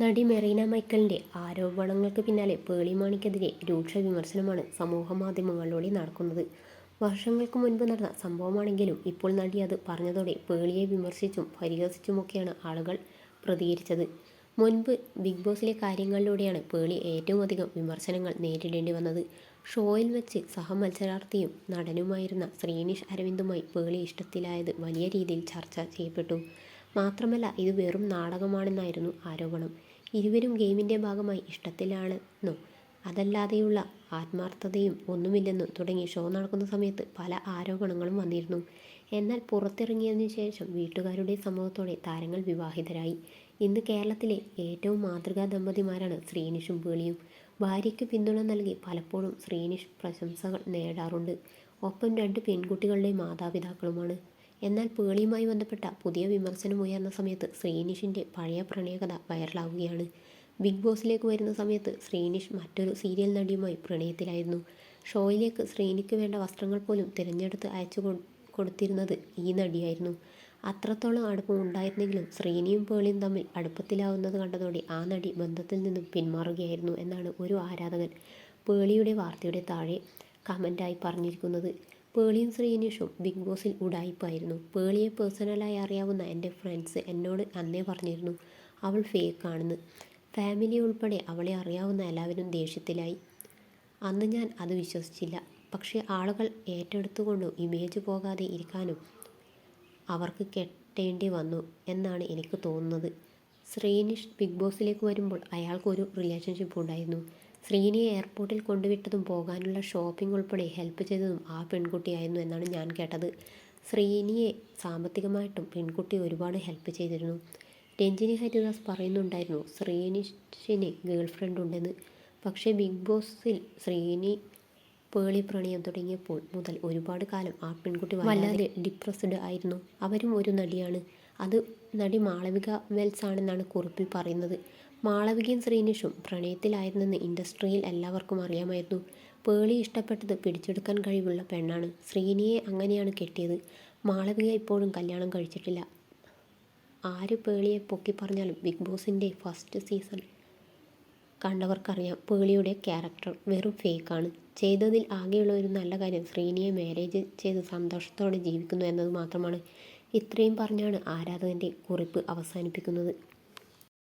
നടി മെറീന മൈക്കലിന്റെ ആരോപണങ്ങൾക്ക് പിന്നാലെ പേളി മാണിക്കെതിരെ രൂക്ഷ വിമർശനമാണ് സമൂഹമാധ്യമങ്ങളിലൂടെ നടക്കുന്നത്. വർഷങ്ങൾക്ക് മുൻപ് നടന്ന സംഭവമാണെങ്കിലും ഇപ്പോൾ നടി അത് പറഞ്ഞതോടെ പേളിയെ വിമർശിച്ചും പരിഹസിച്ചുമൊക്കെയാണ് ആളുകൾ പ്രതികരിച്ചത്. മുൻപ് ബിഗ് ബോസിലെ കാര്യങ്ങളിലൂടെയാണ് പേളി ഏറ്റവും അധികം വിമർശനങ്ങൾ നേരിടേണ്ടി വന്നത്. ഷോയിൽ വെച്ച് സഹമത്സരാർത്ഥിയും നടനുമായിരുന്ന ശ്രീനിഷ് അരവിന്ദുമായി പേളി ഇഷ്ടത്തിലായത് വലിയ രീതിയിൽ ചർച്ച ചെയ്യപ്പെട്ടു. മാത്രമല്ല ഇത് വെറും നാടകമാണെന്നായിരുന്നു ആരോപണം. ഇരുവരും ഗെയിമിന്റെ ഭാഗമായി ഇഷ്ടത്തിലാണെന്നും അതല്ലാതെയുള്ള ആത്മാർത്ഥതയും ഒന്നുമില്ലെന്നും തുടങ്ങി ഷോ നടക്കുന്ന സമയത്ത് പല ആരോപണങ്ങളും വന്നിരുന്നു. എന്നാൽ പുറത്തിറങ്ങിയതിനു ശേഷം വീട്ടുകാരുടെ സമൂഹത്തോടെ താരങ്ങൾ വിവാഹിതരായി. ഇന്ന് കേരളത്തിലെ ഏറ്റവും മാതൃകാ ദമ്പതിമാരാണ് ശ്രീനിഷും പേളിയും. ഭാര്യയ്ക്ക് പിന്തുണ നൽകി പലപ്പോഴും ശ്രീനിഷ് പ്രശംസകൾ നേടാറുണ്ട്. ഒപ്പം രണ്ട് പെൺകുട്ടികളുടെ മാതാപിതാക്കളുമാണ്. എന്നാൽ പേളിയുമായി ബന്ധപ്പെട്ട പുതിയ വിമർശനം ഉയർന്ന സമയത്ത് ശ്രീനിഷിന്റെ പഴയ പ്രണയകഥ വൈറലാവുകയാണ്. ബിഗ് ബോസിലേക്ക് വരുന്ന സമയത്ത് ശ്രീനിഷ് മറ്റൊരു സീരിയൽ നടിയുമായി പ്രണയത്തിലായിരുന്നു. ഷോയിലേക്ക് ശ്രീനിക്ക് വേണ്ട വസ്ത്രങ്ങൾ പോലും തിരഞ്ഞെടുത്ത് അയച്ചു കൊടുത്തിരുന്നത് ഈ നടിയായിരുന്നു. അത്രത്തോളം അടുപ്പം ഉണ്ടായിരുന്നെങ്കിലും ശ്രീനിയും പേളിയും തമ്മിൽ അടുപ്പത്തിലാവുന്നത് കണ്ടതോടെ ആ നടി ബന്ധത്തിൽ നിന്നും പിന്മാറുകയായിരുന്നു എന്നാണ് ഒരു ആരാധകൻ പേളിയുടെ വാർത്തയുടെ താഴെ കമന്റായി പറഞ്ഞിരിക്കുന്നത്. പേളിയും ശ്രീനിഷും ബിഗ് ബോസിൽ ഉടായിപ്പായിരുന്നു പേളിയെ പേഴ്സണലായി അറിയാവുന്ന എന്റെ ഫ്രണ്ട്സ് എന്നോട് അന്നേ പറഞ്ഞിരുന്നു അവൾ ഫേക്കാണെന്ന്. ഫാമിലി ഉൾപ്പെടെ അവളെ അറിയാവുന്ന എല്ലാവരും ദേഷ്യത്തിലായി. അന്ന് ഞാൻ അത് വിശ്വസിച്ചില്ല. പക്ഷേ ആളുകൾ ഏറ്റെടുത്തുകൊണ്ടും ഇമേജ് പോകാതെ ഇരിക്കാനും അവർക്ക് കെട്ടേണ്ടി വന്നു എന്നാണ് എനിക്ക് തോന്നുന്നത്. ശ്രീനിഷ് ബിഗ് ബോസിലേക്ക് വരുമ്പോൾ അയാൾക്കൊരു റിലേഷൻഷിപ്പ് ഉണ്ടായിരുന്നു. ശ്രീനിയെ എയർപോർട്ടിൽ കൊണ്ടുവിട്ടതും പോകാനുള്ള ഷോപ്പിംഗ് ഉൾപ്പെടെ ഹെൽപ്പ് ചെയ്തതും ആ പെൺകുട്ടിയായിരുന്നു എന്നാണ് ഞാൻ കേട്ടത്. ശ്രീനിയെ സാമ്പത്തികമായിട്ടും പെൺകുട്ടി ഒരുപാട് ഹെൽപ്പ് ചെയ്തിരുന്നു. രഞ്ജിനി ഹരിദാസ് പറയുന്നുണ്ടായിരുന്നു ശ്രീനിഷിന് ഗേൾ ഫ്രണ്ട് ഉണ്ടെന്ന്. പക്ഷേ ബിഗ് ബോസിൽ ശ്രീനി പേളി പ്രണയം തുടങ്ങിയപ്പോൾ മുതൽ ഒരുപാട് കാലം ആ പെൺകുട്ടി വല്ലാതെ ഡിപ്രസ്ഡ് ആയിരുന്നു. അവരും ഒരു നടിയാണ്. അത് നടി മാളവിക വെൽസ് ആണെന്നാണ് കുറിപ്പിൽ പറയുന്നത്. മാളവികയും ശ്രീനിഷും പ്രണയത്തിലായിരുന്നെന്ന് ഇൻഡസ്ട്രിയിൽ എല്ലാവർക്കും അറിയാമായിരുന്നു. പേളി ഇഷ്ടപ്പെട്ടത് പിടിച്ചെടുക്കാൻ കഴിവുള്ള പെണ്ണാണ്. ശ്രീനിയെ അങ്ങനെയാണ് കെട്ടിയത്. മാളവിക ഇപ്പോഴും കല്യാണം കഴിച്ചിട്ടില്ല. ആര് പേളിയെ പൊക്കി പറഞ്ഞാലും ബിഗ് ബോസിന്റെ ഫസ്റ്റ് സീസൺ കണ്ടവർക്കറിയാം പേളിയുടെ ക്യാരക്ടർ വെറും ഫേക്കാണ്. ചെയ്തതിൽ ആകെയുള്ള ഒരു നല്ല കാര്യം ശ്രീനിയെ മാരേജ് ചെയ്ത് സന്തോഷത്തോടെ ജീവിക്കുന്നു എന്നത് മാത്രമാണ്. ഇത്രയും പറഞ്ഞാണ് ആരാധകന്റെ കുറിപ്പ് അവസാനിപ്പിക്കുന്നത്.